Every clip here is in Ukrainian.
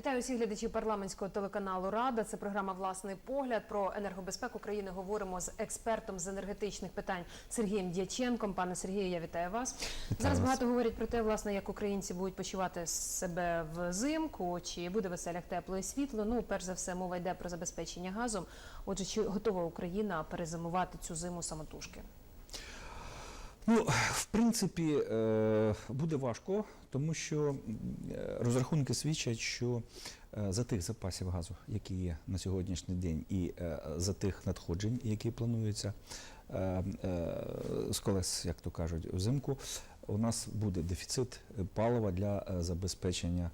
Вітаю всіх глядачів парламентського телеканалу Рада. Це програма Власний погляд про енергобезпеку країни. Говоримо з експертом з енергетичних питань Сергієм Дяченком. Пане Сергію, я вітаю вас. Зараз вас. багато говорять про те, власне, як українці будуть почувати себе взимку, чи буде в оселях тепло і світло. Ну, перш за все, мова йде про забезпечення газом. Отже, чи готова Україна перезимувати цю зиму самотужки? Ну, в принципі, е, буде важко, тому що е, розрахунки свідчать, що е, за тих запасів газу, які є на сьогоднішній день, і за тих надходжень, які плануються з колес, як то кажуть, взимку, у нас буде дефіцит палива для забезпечення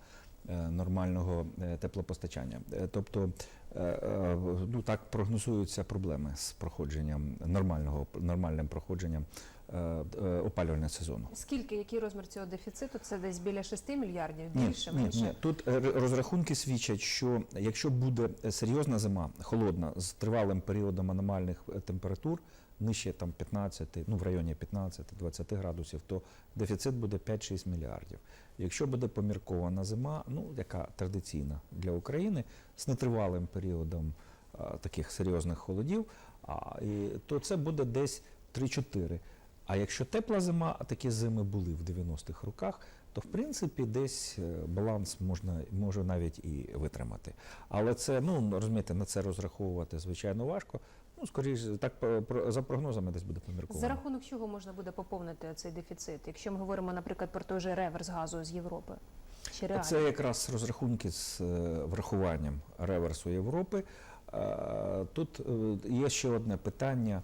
нормального теплопостачання. Тобто, ну так прогнозуються проблеми з проходженням нормального нормальним проходженням е, е, опалювального сезону. Скільки який розмір цього дефіциту? Це десь біля 6 мільярдів, більше, ні, менше. ні. Тут е, розрахунки свідчать, що якщо буде серйозна зима, холодна, з тривалим періодом аномальних е, температур, нижче там 15, ну в районі 15-20 градусів, то дефіцит буде 5-6 мільярдів. Якщо буде поміркована зима, ну яка традиційна для України, з нетривалим періодом е, таких серйозних холодів, а, і, то це буде десь 3-4. А якщо тепла зима, а такі зими були в 90-х роках, то в принципі десь е, баланс можна може навіть і витримати. Але це ну розумієте, на це розраховувати звичайно важко. Ну скоріше так за прогнозами десь буде помірковано. За рахунок чого можна буде поповнити цей дефіцит, якщо ми говоримо, наприклад, про той же реверс газу з Європи? Чи реально? Це якраз розрахунки з е, врахуванням реверсу Європи. Тут е, є ще одне питання.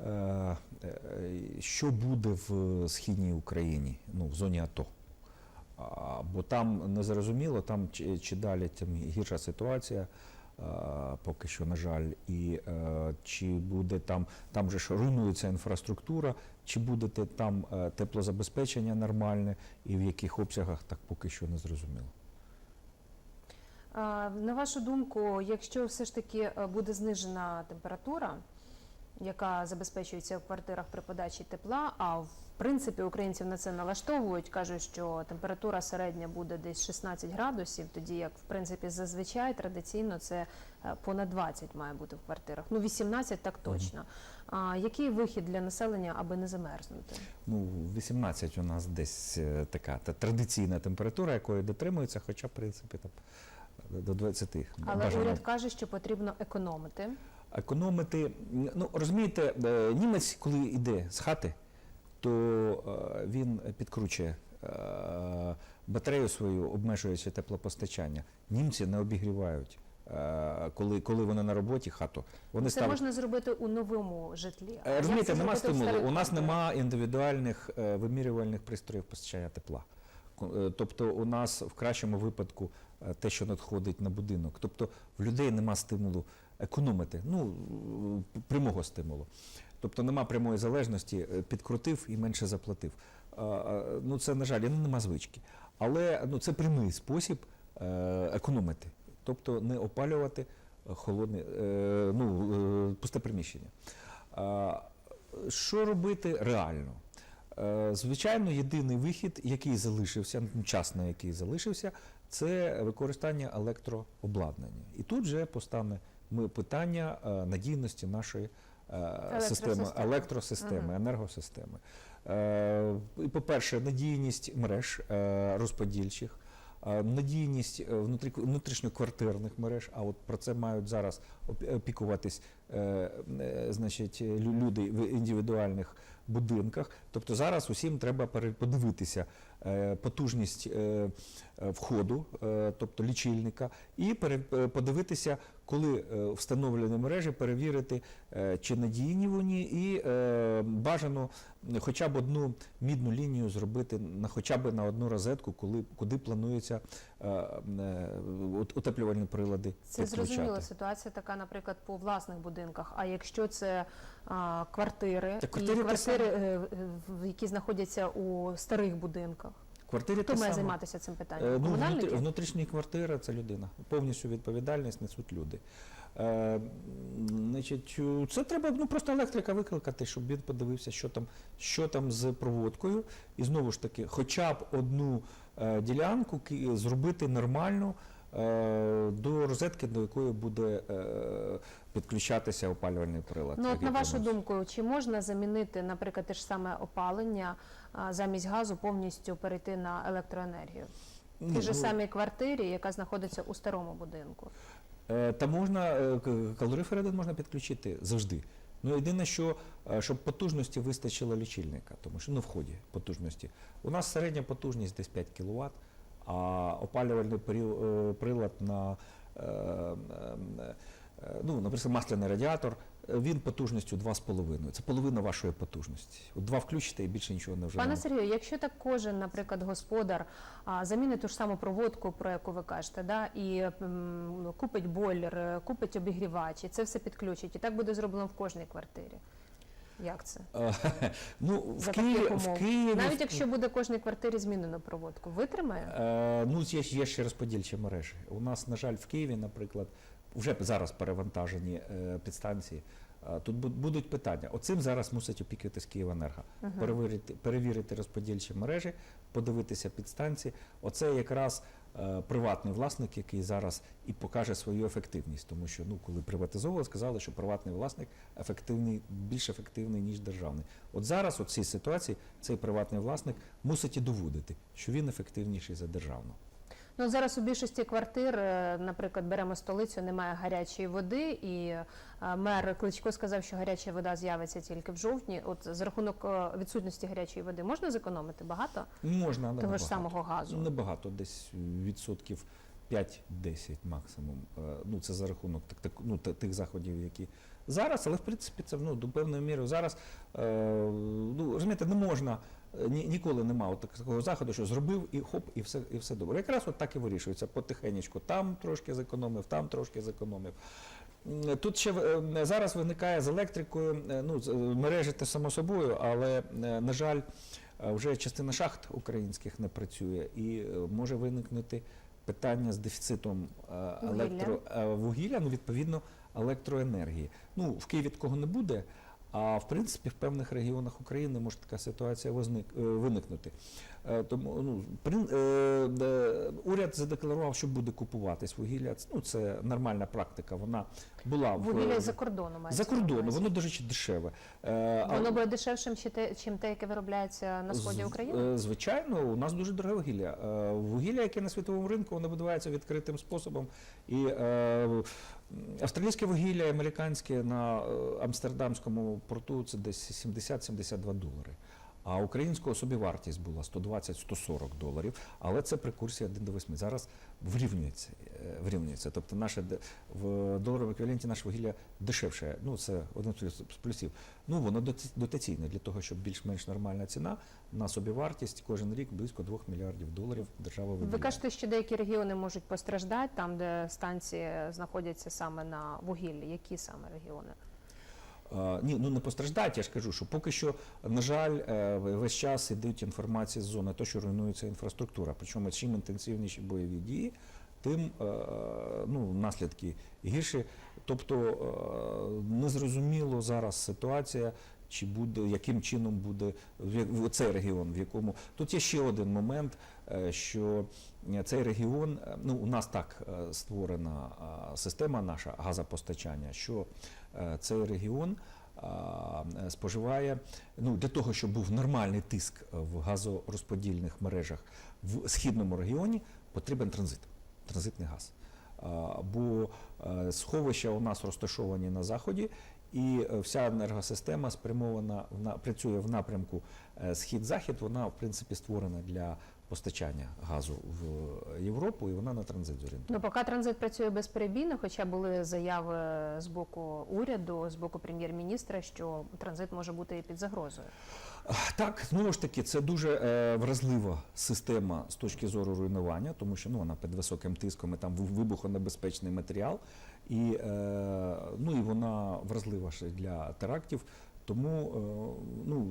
е, Що буде в східній Україні, ну в зоні АТО? Бо там не зрозуміло, там чи, чи далі тим гірша ситуація, поки що, на жаль, і е, чи буде там, там же ж руйнується інфраструктура, чи буде там е, теплозабезпечення нормальне, і в яких обсягах, так поки що не зрозуміло. На вашу думку, якщо все ж таки е, буде знижена температура, яка забезпечується в квартирах при подачі тепла, а в принципі українців на це налаштовують, кажуть, що температура середня буде десь 16 градусів, тоді як в принципі зазвичай традиційно це е, понад 20 має бути в квартирах. Ну 18 так точно. А який вихід для населення, аби не замерзнути? Ну, 18 у нас десь е, така та традиційна температура, якої дотримується, хоча, в принципі, там до 20. Але бажано. уряд каже, що потрібно економити. Економити. Ну розумієте, е, німець, коли йде з хати, то е, він підкручує е, батарею свою, обмежуючи теплопостачання. Німці не обігрівають. Коли, коли вони на роботі хату, вони Це ставлять можна зробити у новому житлі. Розумієте, нема стимулу. У нас нема індивідуальних вимірювальних пристроїв постачання тепла. Тобто у нас в кращому випадку те, що надходить на будинок. Тобто в людей нема стимулу економити, ну е, прямого стимулу. Тобто нема прямої залежності, е, підкрутив і менше заплатив. Ну це, на жаль, нема звички. Але ну, це прямий спосіб е, економити, тобто не опалювати холодне, ну, пусте приміщення. Що робити реально? Звичайно, єдиний вихід, який залишився, ну, час на який залишився, це використання електрообладнання. І тут вже постане ми- питання е, надійності нашої е, системи, Електросистеми. енергосистеми. Е, І, по-перше, надійність мереж розподільчих. Надійність внутрішньоквартирних мереж, а от про це мають зараз опікуватись значить, люди в індивідуальних будинках. Тобто зараз усім треба подивитися потужність входу, тобто лічильника, і подивитися, коли е, встановлені мережі, перевірити, е, чи надійні вони, і е, бажано хоча б одну мідну лінію зробити на хоча б на одну розетку, коли куди планується утеплювальні прилади. Це зрозуміло. Ситуація така, наприклад, по власних будинках. А якщо це квартири, квартири які знаходяться у старих будинках, Квартири хто має займатися цим Е, питанням? Ну, Комунальники? внутрі, внутрішня квартира це людина. Повністю відповідальність несуть люди. Е, значить, це треба ну, просто електрика викликати, щоб він подивився, що там, що там з проводкою. І знову ж таки, хоча б одну е, ділянку зробити нормальну, е, до розетки, до якої буде е, підключатися опалювальний прилад. Ну, от на вашу думку, чи можна замінити, наприклад, те ж саме опалення замість газу повністю перейти на електроенергію? В тій же ну, самій квартирі, яка знаходиться у старому будинку. Е, Та можна е, к- можна підключити завжди. Ну єдине, що е, щоб потужності вистачило лічильника, тому що ну в ході потужності. У нас середня потужність десь 5 кВт, а опалювальний е, прилад на е, е, ну, наприклад, масляний радіатор, він потужністю 2,5. Це половина вашої потужності. От два включите і більше нічого не вживаємо. Пане Сергію, якщо так кожен, наприклад, господар замінить ту ж саму проводку, про яку ви кажете, да, і купить бойлер, купить обігрівач, і це все підключить, і так буде зроблено в кожній квартирі. Як це? Ну, в Києві, в? Києві Навіть якщо буде кожній квартирі змінено проводку, витримає? Е, ну, є, є ще розподільчі мережі. У нас, на жаль, в Києві, наприклад, вже зараз перевантажені е, підстанції. Тут бу- будуть питання. Оцим зараз мусить опікуватись Київенерго. Мгм. Перевірити, перевірити розподільчі мережі, подивитися підстанції. Оце якраз приватний власник, який зараз і покаже свою ефективність. Тому що ну, коли приватизовували, сказали, що приватний власник ефективний, більш ефективний, ніж державний. От зараз, у цій ситуації, цей приватний власник мусить і доводити, що він ефективніший за державну. Ну зараз у більшості квартир, е, наприклад, беремо столицю, немає гарячої води, і е, мер Кличко сказав, що гаряча вода з'явиться тільки в жовтні. От за рахунок е, відсутності гарячої води можна зекономити багато Можна, але того ж самого газу. Небагато, десь відсотків 5-10 максимум. Ну, це за рахунок так, так, ну, тих заходів, які зараз, але в принципі це ну, до певної міри зараз. Е, ну, розумієте, не можна. е, Ні, ніколи немає такого заходу, що зробив і хоп, і все, і все добре. Якраз от так і вирішується потихенечку. Там трошки зекономив, там трошки зекономив. Тут ще е, зараз виникає з електрикою, е, ну, мережі те само собою, але, на жаль, вже частина шахт українських не працює і може виникнути питання з дефіцитом е, Вугілля. електро е, вугілля, ну відповідно електроенергії. Ну в Києві такого не буде. А в принципі, в певних регіонах України може така ситуація е, виникнути. Е, Тому ну, прин- е, уряд задекларував, що буде купуватись вугілля. Ну, це нормальна практика. Вона була в- Вугілля за кордону за кордону. Воно дуже ще дешеве. Е, а- Воно буде дешевшим, те, чим те, яке виробляється на сході України? Звичайно, у нас дуже дороге вугілля. Е, Вугілля, яке на світовому ринку, воно видобувається відкритим способом. І е, австралійське вугілля, американське на Амстердамському порту це десь 70-72 долари. А українського собівартість була 120-140 доларів, але це при курсі 1 до 8. Зараз врівнюється. е, врівнюється. Тобто наше в доларовому еквіваленті наше вугілля дешевше. Ну, це один з плюсів. Ну, воно дотаційне для того, щоб більш-менш нормальна ціна на собівартість кожен рік близько 2 мільярдів доларів держава виділяє. Ви кажете, що деякі регіони можуть постраждати там, де станції знаходяться саме на вугіллі. Які саме регіони? Ні, ну не постраждають, я ж кажу, що поки що, на жаль, е, весь час ідуть інформації з зони, то, що руйнується інфраструктура. Причому чим інтенсивніші бойові дії, тим е, ну, наслідки гірші. Тобто е, незрозуміло зараз ситуація, чи буде, яким чином буде цей регіон, в якому тут є ще один момент, що цей регіон, ну у нас так створена система наша газопостачання, що цей регіон е, споживає ну, для того, щоб був нормальний тиск в газорозподільних мережах в східному регіоні, потрібен транзит, транзитний газ. Бо е, сховища у нас розташовані на заході, і е, вся енергосистема спрямована працює в напрямку е, схід-захід. Вона в принципі створена для постачання газу в Європу, і вона на транзит зорієнтована. Ну, поки транзит працює безперебійно, хоча були заяви з боку уряду, з боку прем'єр-міністра, що транзит може бути і під загрозою. Так, знову ж таки, це дуже е, вразлива система з точки зору руйнування, тому що ну, вона під високим тиском, і там виб- вибухонебезпечний матеріал, і, е, ну, і вона вразлива ще для терактів. Тому е, ну,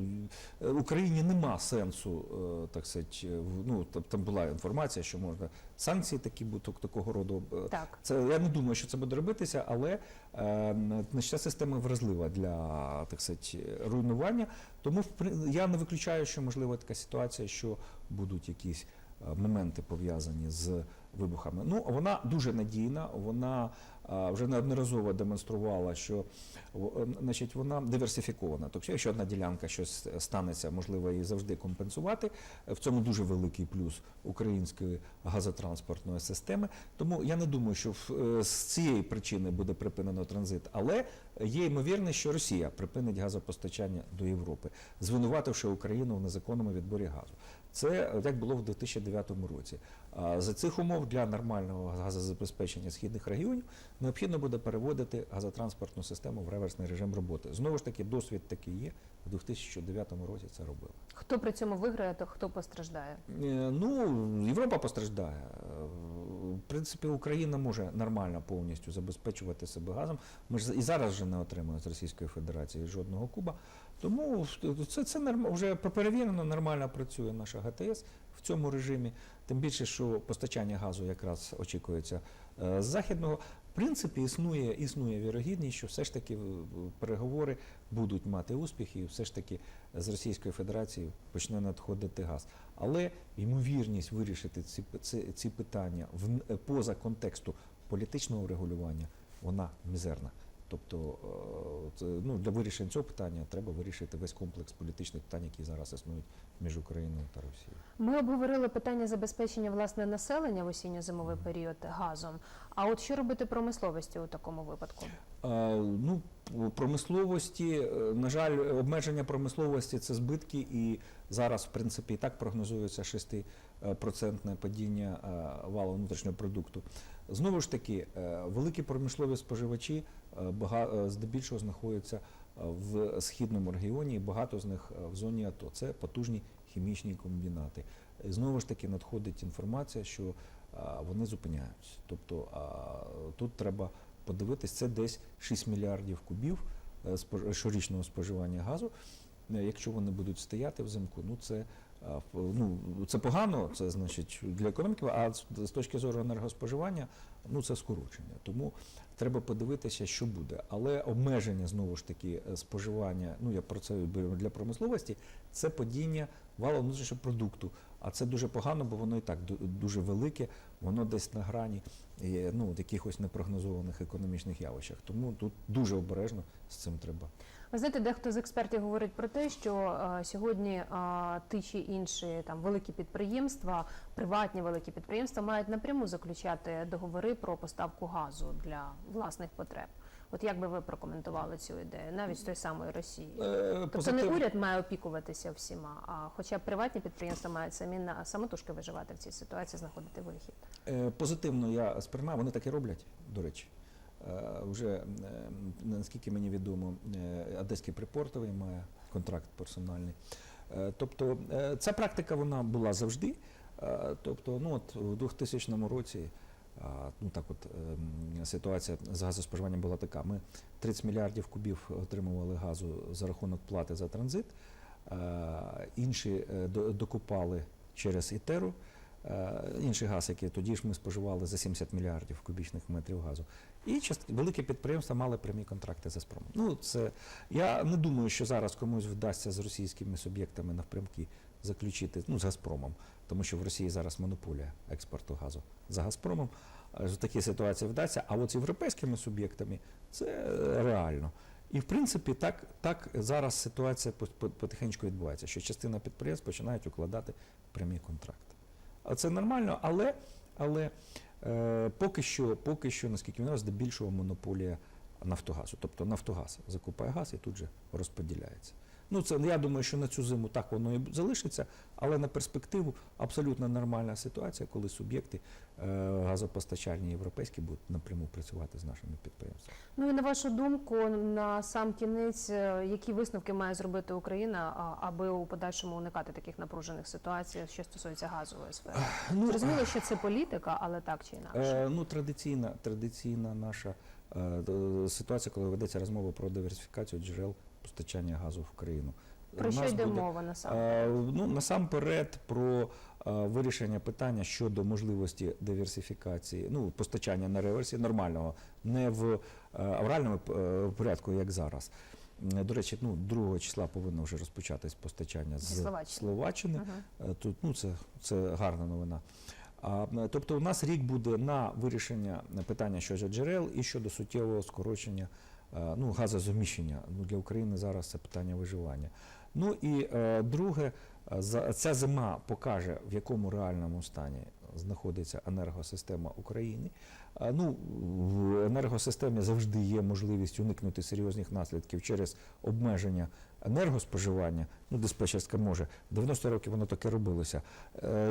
е, Україні нема сенсу, е, так сказати, в- ну, там- була інформація, що можна санкції такі такого роду е, Так. це я не думаю, що це буде робитися, але е, значить, ця система вразлива для так сказати, руйнування. Тому я не виключаю, що можливо така ситуація, що будуть якісь е, моменти пов'язані з вибухами. Ну, вона дуже надійна, вона е, вже неодноразово демонструвала, що е, значить, вона диверсифікована. Тобто, якщо одна ділянка щось станеться, можливо, її завжди компенсувати. В цьому дуже великий плюс української газотранспортної системи. Тому я не думаю, що е, з цієї причини буде припинено транзит, але є ймовірність, що Росія припинить газопостачання до Європи, звинувативши Україну в незаконному відборі газу. Це е, як було в 2009 році. За цих умов для нормального газозабезпечення східних регіонів необхідно буде переводити газотранспортну систему в реверсний режим роботи. Знову ж таки, досвід такий є. В 2009 році це робили. Хто при цьому виграє, то хто постраждає? Е, Ну, Європа постраждає. В принципі, Україна може нормально повністю забезпечувати себе газом. Ми ж і зараз вже не отримуємо з Російської Федерації жодного куба. Тому це, це норм- вже перевірено, нормально працює наша ГТС в цьому режимі. Тим більше, що постачання газу якраз очікується е, з західного. В принципі, існує, існує вірогідність, що все ж таки е, переговори будуть мати успіх, і все ж таки з Російської Федерації почне надходити газ. Але ймовірність вирішити ці, ці, ці питання в, поза контексту політичного регулювання, вона мізерна. Тобто е, ну, для вирішення цього питання треба вирішити весь комплекс політичних питань, які зараз існують між Україною та Росією. Ми обговорили питання забезпечення власне населення в осінньо-зимовий період газом. А от що робити промисловості у такому випадку? Е, Ну, промисловості, е, на жаль, обмеження промисловості це збитки, і зараз, в принципі, і так прогнозується 6% падіння валового внутрішнього продукту. Знову ж таки, великі промислові споживачі здебільшого знаходяться е, в східному регіоні, і багато з них е, в зоні АТО. Це потужні хімічні комбінати. І знову ж таки надходить інформація, що вони зупиняються. Тобто тут треба подивитись, це десь 6 мільярдів кубів е, щорічного споживання газу. Е, Якщо вони будуть стояти взимку, ну це, ну, це погано, це значить для економіки, а з- точки зору енергоспоживання, ну це скорочення. Тому треба подивитися, що буде. Але обмеження знову ж таки е, споживання, ну я про це беру для промисловості, це падіння валового внутрішнього продукту. А це дуже погано, бо воно і так дуже велике, воно десь на грані ну, от якихось непрогнозованих економічних явищах. Тому тут дуже обережно з цим треба. Ви знаєте, дехто з експертів говорить про те, що е, сьогодні е, ті чи інші там великі підприємства, приватні великі підприємства мають напряму заключати договори про поставку газу для власних потреб. От як би ви прокоментували цю ідею, навіть з тої самої Росії? Е, Тобто не уряд має опікуватися всіма, а хоча б приватні підприємства мають самі на самотужки виживати в цій ситуації, знаходити вихід. Е, Позитивно я сприймаю, вони так і роблять, до речі. Е, Вже е, наскільки мені відомо, е, Одеський припортовий має контракт персональний. Тобто ця практика вона була завжди. Тобто, ну от у 2000 році ну так от ем, ситуація з газоспоживанням була така. Ми 30 мільярдів кубів отримували газу за рахунок плати за транзит. Е, Інші е, докупали через ітеру. Е, Інший газ, який тоді ж ми споживали за 70 мільярдів кубічних метрів газу. І великі підприємства мали прямі контракти з Газпромом. Ну, це, я не думаю, що зараз комусь вдасться з російськими суб'єктами навпрямки заключити, ну, з Газпромом, тому що в Росії зараз монополія експорту газу за Газпромом. Е, В такій ситуації вдасться, а от з європейськими суб'єктами це е, реально. І в принципі так, так зараз ситуація по- по- потихеньку відбувається, що частина підприємств починають укладати прямі контракти. А це нормально, але, але е, поки що, поки що, наскільки мені здебільшого монополія Нафтогазу. Тобто Нафтогаз закупає газ і тут же розподіляється. Ну, це я думаю, що на цю зиму так воно і залишиться, але на перспективу абсолютно нормальна ситуація, коли суб'єкти е, газопостачальні європейські будуть напряму працювати з нашими підприємствами. Ну і на вашу думку, на сам кінець, е, які висновки має зробити Україна, аби у подальшому уникати таких напружених ситуацій, що стосується газової сфери? Ну, Зрозуміло, що це політика, але так чи інакше. Е, ну, традиційна, традиційна наша ситуація, коли ведеться розмова про диверсифікацію джерел постачання газу в країну. Про що йде буде, мова насам? е, ну, насамперед про е, вирішення питання щодо можливості диверсифікації, ну, постачання на реверсі нормального, не в авральному е, порядку, як зараз. До речі, ну 2 числа повинно вже розпочатись постачання з Словаччини. Словаччини. Е, Тут ну це, це гарна новина. А, тобто, у нас рік буде на вирішення питання щодо джерел і щодо суттєвого скорочення ну, газозаміщення. Ну, для України зараз це питання виживання. Ну і е, друге, е, ця зима покаже, в якому реальному стані знаходиться енергосистема України. Е, Ну, в енергосистемі завжди є можливість уникнути серйозних наслідків через обмеження енергоспоживання. Ну, диспетчерська може. 90 років воно таке робилося. Е,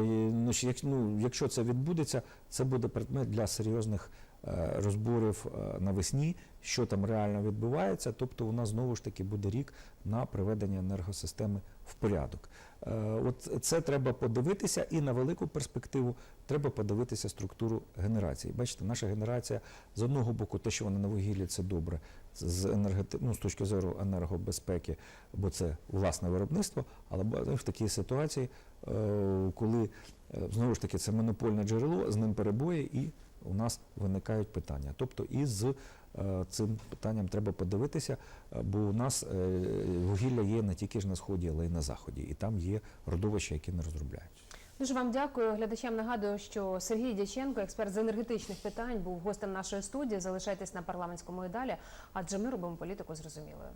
ну, якщо це відбудеться, це буде предмет для серйозних е, розборів е, навесні, що там реально відбувається. Тобто у нас знову ж таки буде рік на приведення енергосистеми в порядок. Е, От це треба подивитися, і на велику перспективу треба подивитися структуру генерації. Бачите, наша генерація з одного боку, те, що вона на вугіллі, це добре з енергети... ну, з точки зору енергобезпеки, бо це власне виробництво, але в такій ситуації, коли знову ж таки це монопольне джерело, з ним перебої і у нас виникають питання. Тобто і з е, цим питанням треба подивитися, е, бо у нас е, вугілля є не тільки ж на сході, але й на заході, і там є родовища, які не розробляють. Дуже вам дякую. Глядачам нагадую, що Сергій Дяченко, експерт з енергетичних питань, був гостем нашої студії. Залишайтесь на парламентському і далі, адже ми робимо політику зрозумілою.